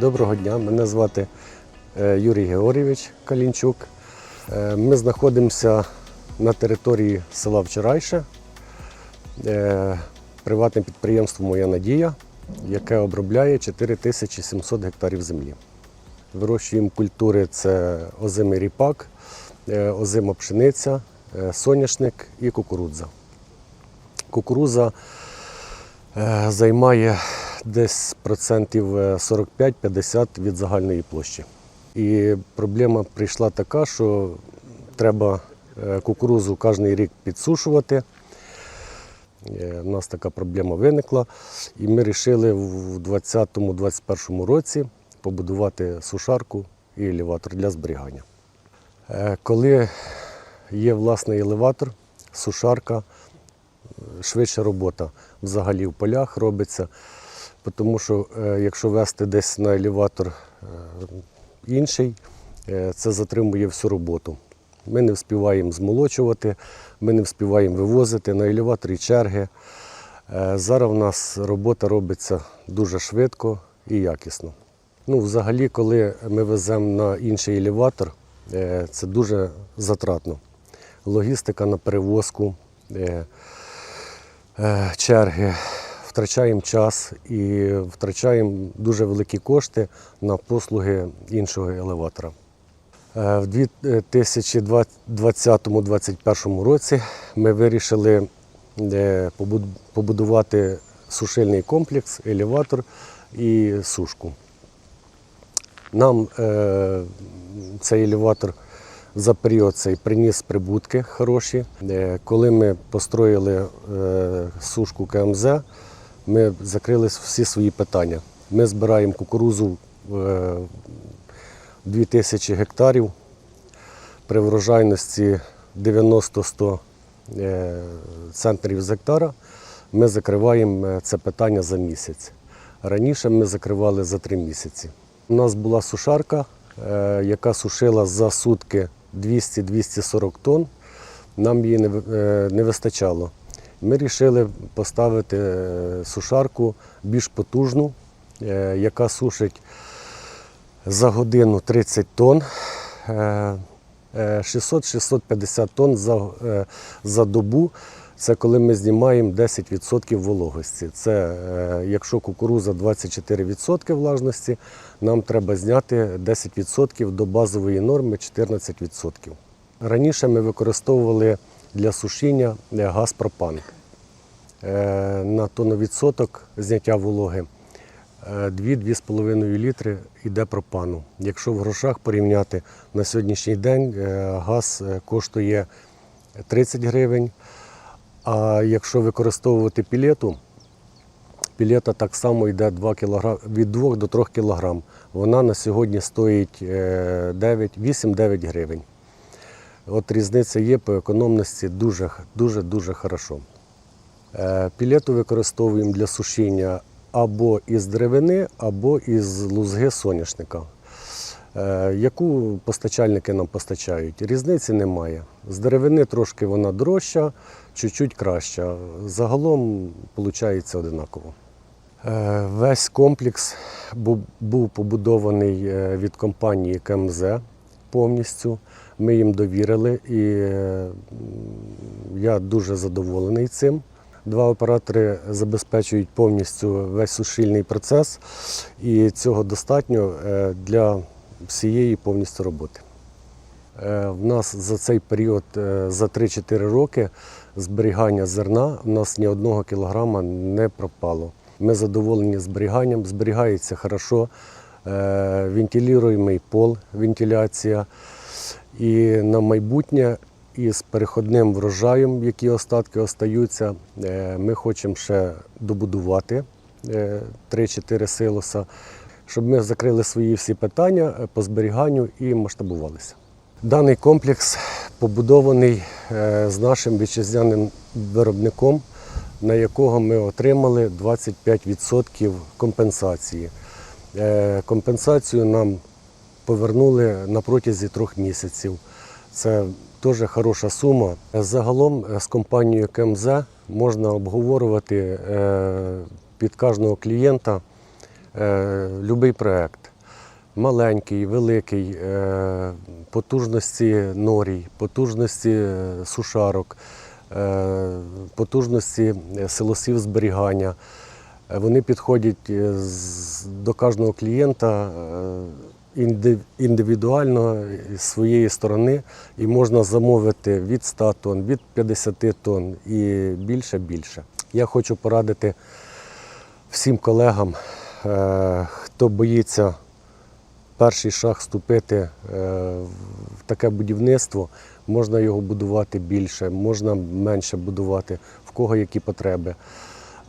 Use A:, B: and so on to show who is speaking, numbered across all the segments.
A: Доброго дня, мене звати е, Юрій Георгійович Калінчук. Е, Ми знаходимося на території села Вчорайше. Е, Приватне підприємство Моя Надія, яке обробляє 4700 гектарів землі. Вирощуємо культури це озимий ріпак, озима пшениця, соняшник і кукурудза. Кукурудза займає десь процентів е, 45-50 від загальної площі. І проблема прийшла така, що треба е, кукурузу кожен рік підсушувати. Е, У нас така проблема виникла, і ми вирішили в 2020-2021 році побудувати сушарку і елеватор для зберігання. Е, Коли є власний елеватор, сушарка, е, швидша робота взагалі в полях робиться, тому що е, якщо вести десь на елеватор е, інший, е, це затримує всю роботу. Ми не вспіваємо змолочувати, ми не вспіваємо вивозити на елеваторі черги. Зараз в нас робота робиться дуже швидко і якісно. Ну, взагалі, коли ми веземо на інший елеватор, це дуже затратно. Логістика на перевозку, черги, втрачаємо час і втрачаємо дуже великі кошти на послуги іншого елеватора. Е, В 2020-2021 році ми вирішили е, побудувати сушильний комплекс, елеватор і сушку. Нам е, цей елеватор за період цей приніс прибутки хороші. Коли ми построїли сушку КМЗ, ми закрили всі свої питання. Ми збираємо кукурузу е, 2000 гектарів при врожайності 90-100 е, центрів з гектара. Ми закриваємо е, це питання за місяць. Раніше ми закривали за три місяці. У нас була сушарка, е, яка сушила за сутки 200-240 тонн. Нам її е, не вистачало. Ми вирішили поставити е, сушарку більш потужну, е, яка сушить за годину 30 тонн. Е, е, 600-650 тонн за, за добу. Це коли ми знімаємо 10% вологості. Це якщо кукуруза 24% влажності, нам треба зняти 10% до базової норми 14%. Раніше ми використовували для сушіння е, газ пропан. Е, На тонновідсоток зняття вологи 2-2,5 літри йде пропану. Якщо в грошах порівняти на сьогоднішній день е, газ е, коштує 30 гривень. А якщо використовувати пілету, пілета так само йде 2 кілограм, від 2 до 3 кг. Вона на сьогодні стоїть е, 9 8-9 гривень. От різниця є по економності дуже дуже дуже хорошо. Е, Пілету використовуємо для сушіння або із деревини, або із лузги соняшника. Е, Яку постачальники нам постачають? Різниці немає. З деревини трошки вона дорожча, чуть-чуть краща. Загалом виходить одинаково. Е, Весь комплекс був побудований від компанії КМЗ повністю. Ми їм довірили і е, я дуже задоволений цим. Два оператори забезпечують повністю весь сушильний процес, і цього достатньо е, для всієї повністю роботи. Е, В нас за цей період, за 3-4 роки зберігання зерна, в нас ні одного кілограма не пропало. Ми задоволені зберіганням, зберігається хорошо, вентилюємий пол, вентиляція. І на майбутнє із переходним врожаєм, які остатки остаються, е, ми хочемо ще добудувати е, 3-4 силоса, щоб ми закрили свої всі питання е, по зберіганню і масштабувалися. Даний комплекс побудований е, з нашим вітчизняним виробником, на якого ми отримали 25% компенсації. Е, Компенсацію нам повернули на протязі трьох місяців. Це дуже хороша сума. Загалом е, з компанією КМЗ можна обговорювати е, під кожного клієнта будь-який проєкт. маленький, великий, потужності норій, потужності сушарок, потужності силосів зберігання. Е, Вони підходять е, до кожного клієнта е, індивідуально з своєї сторони, і можна замовити від 100 тонн, від 50 тонн і більше більше. Я хочу порадити всім колегам, е, хто боїться перший шаг ступити е, в таке будівництво, можна його будувати більше, можна менше будувати, в кого які потреби.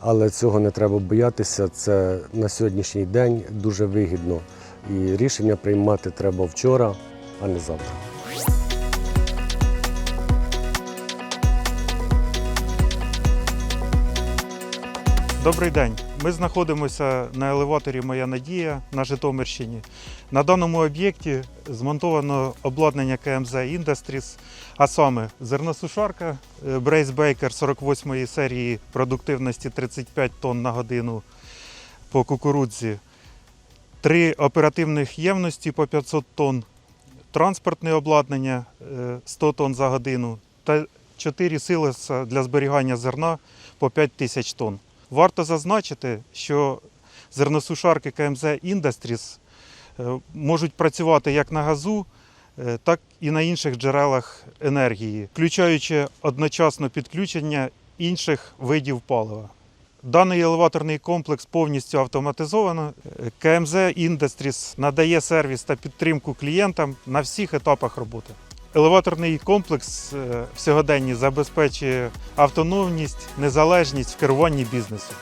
A: Але цього не треба боятися. Це на сьогоднішній день дуже вигідно. І рішення приймати треба вчора, а не завтра.
B: Добрий день. Ми знаходимося на елеваторі Моя Надія на Житомирщині. На даному об'єкті змонтовано обладнання КМЗ Industries, а саме зерносушарка е, Brace Baker 48 серії продуктивності 35 тонн на годину по кукурудзі, три оперативних ємності по 500 тонн, транспортне обладнання е, 100 тонн за годину та 4 силоса для зберігання зерна по 5 тисяч тонн. Варто зазначити, що зерносушарки КМЗ Industries е, можуть працювати як на газу, е, так і на інших джерелах енергії, включаючи одночасно підключення інших видів палива. Даний елеваторний комплекс повністю автоматизовано. КМЗ Industries надає сервіс та підтримку клієнтам на всіх етапах роботи. Елеваторний комплекс всьогоденні сьогоденні забезпечує автономність, незалежність в керуванні бізнесу.